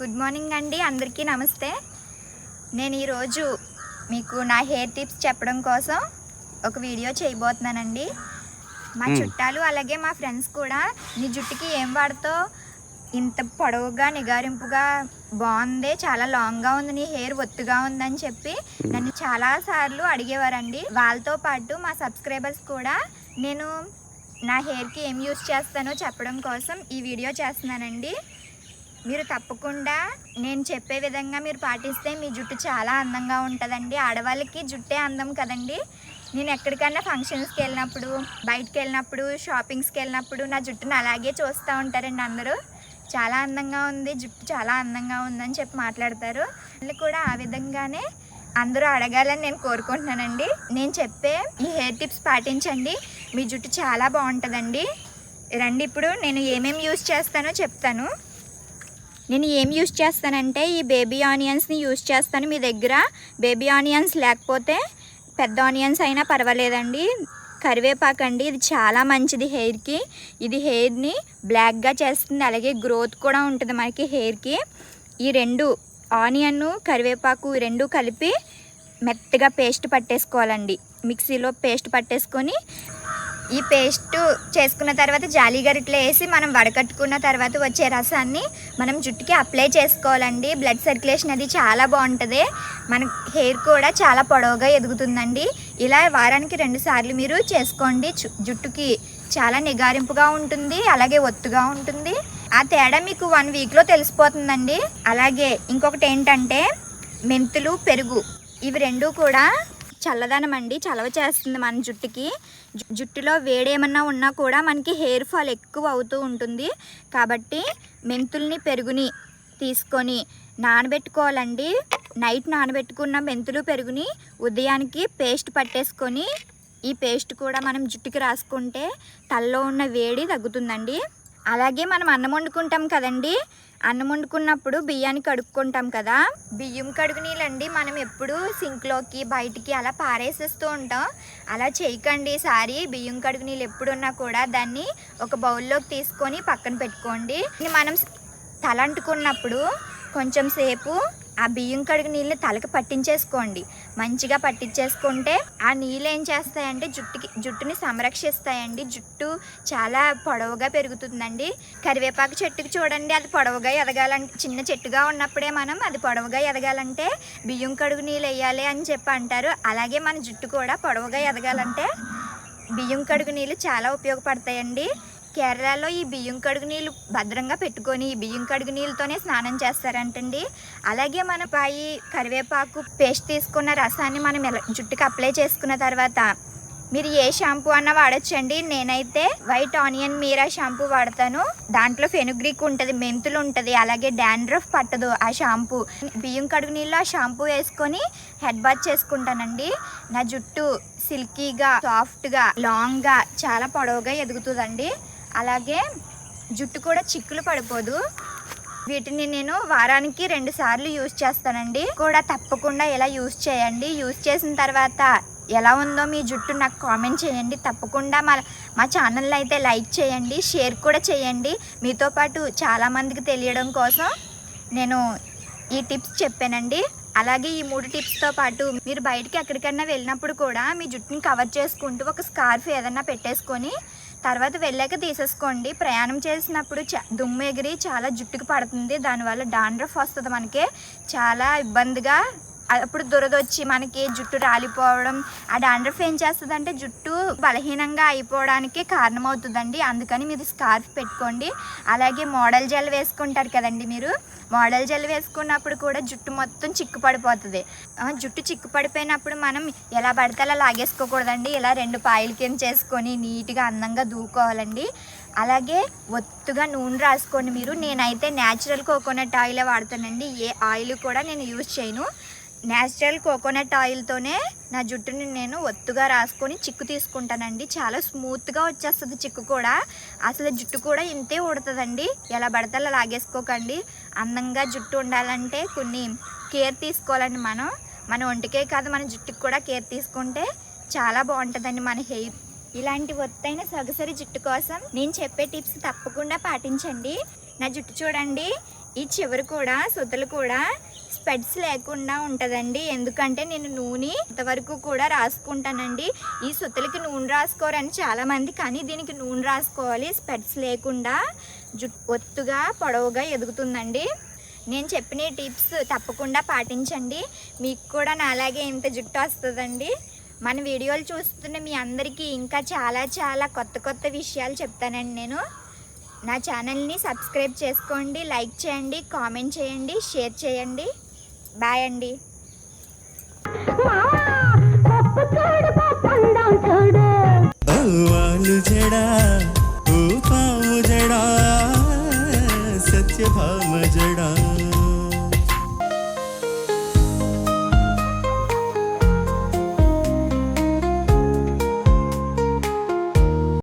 Good morning అండి అందరికీ నమస్తే. నేను ఈరోజు మీకు నా హెయిర్ టిప్స్ చెప్పడం కోసం ఒక వీడియో చేయబోతున్నానండి. మా. చుట్టాలు అలాగే మా ఫ్రెండ్స్ కూడా నీ జుట్టుకి ఏం వాడతావు ఇంత పొడవుగా నిగారింపుగా బాగుంది చాలా లాంగ్గా ఉంది నీ హెయిర్ ఒత్తుగా ఉందని చెప్పి నన్ను చాలా సార్లు అడిగేవారండి. వాళ్ళతో పాటు మా సబ్స్క్రైబర్స్ కూడా నేను నా హెయిర్కి ఏం యూస్ చేస్తానో చెప్పడం కోసం ఈ వీడియో చేస్తున్నానండి. మీరు తప్పకుండా నేను చెప్పే విధంగా మీరు పాటిస్తే మీ జుట్టు చాలా అందంగా ఉంటుందండి. ఆడవాళ్ళకి జుట్టే అందం కదండి. నేను ఎక్కడికైనా ఫంక్షన్స్కి వెళ్ళినప్పుడు బయటకు వెళ్ళినప్పుడు షాపింగ్స్కి వెళ్ళినప్పుడు నా జుట్టును అలాగే చూస్తూ ఉంటారండి అందరూ. చాలా అందంగా ఉంది జుట్టు చాలా అందంగా ఉందని చెప్పి మాట్లాడతారు. వాళ్ళు కూడా ఆ విధంగానే అందరూ అడగాలని నేను కోరుకుంటున్నానండి. నేను చెప్పే ఈ హెయిర్ టిప్స్ పాటించండి. మీ జుట్టు చాలా బాగుంటుందండి. రండి ఇప్పుడు నేను ఏమేమి యూస్ చేస్తానో చెప్తాను. నేను ఏం యూస్ చేస్తానంటే ఈ బేబీ ఆనియన్స్ని యూస్ చేస్తాను మీ దగ్గర. బేబీ ఆనియన్స్ లేకపోతే పెద్ద ఆనియన్స్ అయినా పర్వాలేదండి. కరివేపాకు అండి ఇది చాలా మంచిది హెయిర్కి. ఇది హెయిర్ని బ్లాక్గా చేస్తుంది. అలాగే గ్రోత్ కూడా ఉంటుంది మనకి హెయిర్కి. ఈ రెండు ఆనియన్ కరివేపాకు ఈ రెండు కలిపి మెత్తగా పేస్ట్ పట్టేసుకోవాలండి. మిక్సీలో పేస్ట్ పట్టేసుకొని ఈ పేస్ట్ చేసుకున్న తర్వాత జాలి గరిట్లో వేసి మనం వడకట్టుకున్న తర్వాత వచ్చే రసాన్ని మనం జుట్టుకి అప్లై చేసుకోవాలండి. బ్లడ్ సర్క్యులేషన్ అది చాలా బాగుంటుంది. మన హెయిర్ కూడా చాలా పొడవుగా ఎదుగుతుందండి. ఇలా వారానికి రెండు సార్లు మీరు చేసుకోండి. జుట్టుకి చాలా నిగారింపుగా ఉంటుంది అలాగే ఒత్తుగా ఉంటుంది. ఆ తేడా మీకు వన్ వీక్లో తెలిసిపోతుందండి. అలాగే ఇంకొకటి ఏంటంటే మెంతులు పెరుగు ఇవి రెండు కూడా చల్లదనం అండి చలవ చేస్తుంది మన జుట్టుకి. జుట్టులో వేడేమన్నా ఉన్నా కూడా మనకి హెయిర్ ఫాల్ ఎక్కువ అవుతూ ఉంటుంది. కాబట్టి మెంతుల్ని పెరుగుని తీసుకొని నానబెట్టుకోవాలండి. నైట్ నానబెట్టుకున్న మెంతులు పెరుగుని ఉదయానికి పేస్ట్ పట్టేసుకొని ఈ పేస్ట్ కూడా మనం జుట్టుకి రాసుకుంటే తలలో ఉన్న వేడి తగ్గుతుందండి. అలాగే మనం అన్నం వండుకుంటాం కదండి. అన్నం వండుకున్నప్పుడు బియ్యాన్ని కడుక్కుంటాం కదా. బియ్యం కడుగు నీళ్ళండి మనం ఎప్పుడు సింక్లోకి బయటికి అలా పారేసేస్తూ ఉంటాం. అలా చేయకండి. ఈసారి బియ్యం కడుగు నీళ్ళు ఎప్పుడున్నా కూడా దాన్ని ఒక బౌల్లోకి తీసుకొని పక్కన పెట్టుకోండి. మనం తలంటుకున్నప్పుడు కొంచెం సేపు ఆ బియ్యం కడుగు నీళ్ళని తలకి పట్టించేసుకోండి. మంచిగా పట్టించేసుకుంటే ఆ నీళ్ళు ఏం చేస్తాయంటే జుట్టుకి జుట్టుని సంరక్షిస్తాయండి. జుట్టు చాలా పొడవుగా పెరుగుతుందండి. కరివేపాకు చెట్టుకి చూడండి అది పొడవుగా ఎదగాలంటే చిన్న చెట్టుగా ఉన్నప్పుడే మనం అది పొడవుగా ఎదగాలంటే బియ్యం కడుగు నీళ్ళు వేయాలి అని చెప్పి అంటారు. అలాగే మన జుట్టు కూడా పొడవుగా ఎదగాలంటే బియ్యం కడుగు నీళ్ళు చాలా ఉపయోగపడతాయండి. కేరళలో ఈ బియ్యం కడుగు నీళ్ళు భద్రంగా పెట్టుకొని ఈ బియ్యం కడుగు నీళ్ళతోనే స్నానం చేస్తారంటండి. అలాగే మన పాయి కరివేపాకు పేస్ట్ తీసుకున్న రసాన్ని మనం ఎలా జుట్టుకి అప్లై చేసుకున్న తర్వాత మీరు ఏ షాంపూ అన్నా వాడచ్చండి. నేనైతే వైట్ ఆనియన్ మీరా షాంపూ వాడతాను. దాంట్లో ఫెనుగ్రీక్ ఉంటుంది మెంతులు ఉంటుంది అలాగే డాండ్రఫ్ పట్టదు ఆ షాంపూ. బియ్యం కడుగు నీళ్ళు ఆ షాంపూ వేసుకొని హెడ్ బాత్ చేసుకుంటానండి. నా జుట్టు సిల్కీగా సాఫ్ట్గా లాంగ్గా చాలా పొడవుగా ఎదుగుతుందండి. అలాగే జుట్టు కూడా చిక్కులు పడిపోదు. వీటిని నేను వారానికి రెండు సార్లు యూజ్ చేస్తానండి. కూడా తప్పకుండా ఇలా యూజ్ చేయండి. యూజ్ చేసిన తర్వాత ఎలా ఉందో మీ జుట్టు నాకు కామెంట్ చేయండి. తప్పకుండా మా మా ఛానల్ అయితే లైక్ చేయండి. షేర్ కూడా చేయండి. మీతో పాటు చాలామందికి తెలియడం కోసం నేను ఈ టిప్స్ చెప్పానండి. అలాగే ఈ మూడు టిప్స్తో పాటు మీరు బయటికి ఎక్కడికైనా వెళ్ళినప్పుడు కూడా మీ జుట్టుని కవర్ చేసుకుంటూ ఒక స్కార్ఫ్ ఏదన్నా పెట్టేసుకొని తర్వాత వెళ్ళాక తీసేసుకోండి. ప్రయాణం చేసినప్పుడు చ దుమ్ము ఎగిరి చాలా జుట్టుకు పడుతుంది. దానివల్ల డాండ్రఫ్ వస్తుంది మనకి. చాలా ఇబ్బందిగా అప్పుడు దురద వచ్చి మనకి జుట్టు రాలిపోవడం ఆ డాండ్రఫ్ ఏం చేస్తుందంటే జుట్టు బలహీనంగా అయిపోవడానికి కారణమవుతుందండి. అందుకని మీరు స్కార్ఫ్ పెట్టుకోండి. అలాగే మోడల్ జెల్ వేసుకుంటారు కదండి మీరు. మోడల్ జెల్ వేసుకున్నప్పుడు కూడా జుట్టు మొత్తం చిక్కు పడిపోతుంది జుట్టు చిక్కు పడిపోయినప్పుడు మనం ఎలా పడితే అలా లాగేసుకోకూడదండి. ఇలా రెండు పాయల కింద చేసుకొని నీట్గా అందంగా దూకోవాలండి. అలాగే ఒత్తుగా నూనె రాసుకోండి మీరు. నేనైతే న్యాచురల్ కోకోనట్ ఆయిలే వాడతానండి. ఏ ఆయిల్ కూడా నేను యూజ్ చేయను. న్యాచురల్ కోకోనట్ ఆయిల్తోనే నా జుట్టుని నేను ఒత్తుగా రాసుకొని చిక్కు తీసుకుంటానండి. చాలా స్మూత్గా వచ్చేస్తుంది చిక్కు కూడా. అసలు జుట్టు కూడా ఇంతే ఉడుతుందండి ఎలా పడితే అలా లాగేసుకోకండి. అందంగా జుట్టు ఉండాలంటే కొన్ని కేర్ తీసుకోవాలండి మనం. మన ఒంటికే కాదు మన జుట్టుకి కూడా కేర్ తీసుకుంటే చాలా బాగుంటుందండి మన హెయిర్. ఇలాంటి ఒత్తైన సగసరి జుట్టు కోసం నేను చెప్పే టిప్స్ తప్పకుండా పాటించండి. నా జుట్టు చూడండి. ఈ చివరి కూడా సుతలు కూడా స్పెడ్స్ లేకుండా ఉంటుందండి. ఎందుకంటే నేను నూనె ఇంతవరకు కూడా రాసుకుంటానండి. ఈ సుతలకి నూనె రాసుకోరని చాలామంది కానీ దీనికి నూనె రాసుకోవాలి. స్పెడ్స్ లేకుండా జుట్టు ఒత్తుగా పొడవుగా ఎదుగుతుందండి. నేను చెప్పిన టిప్స్ తప్పకుండా పాటించండి. మీకు కూడా నాలాగే ఇంత జుట్టు వస్తుందండి. మన వీడియోలు చూస్తున్న మీ అందరికీ ఇంకా చాలా చాలా కొత్త కొత్త విషయాలు చెప్తానండి నేను. నా ఛానల్ని సబ్స్క్రైబ్ చేసుకోండి లైక్ చేయండి కామెంట్ చేయండి షేర్ చేయండి. బాయ్ అండి. సత్యభామ జడా.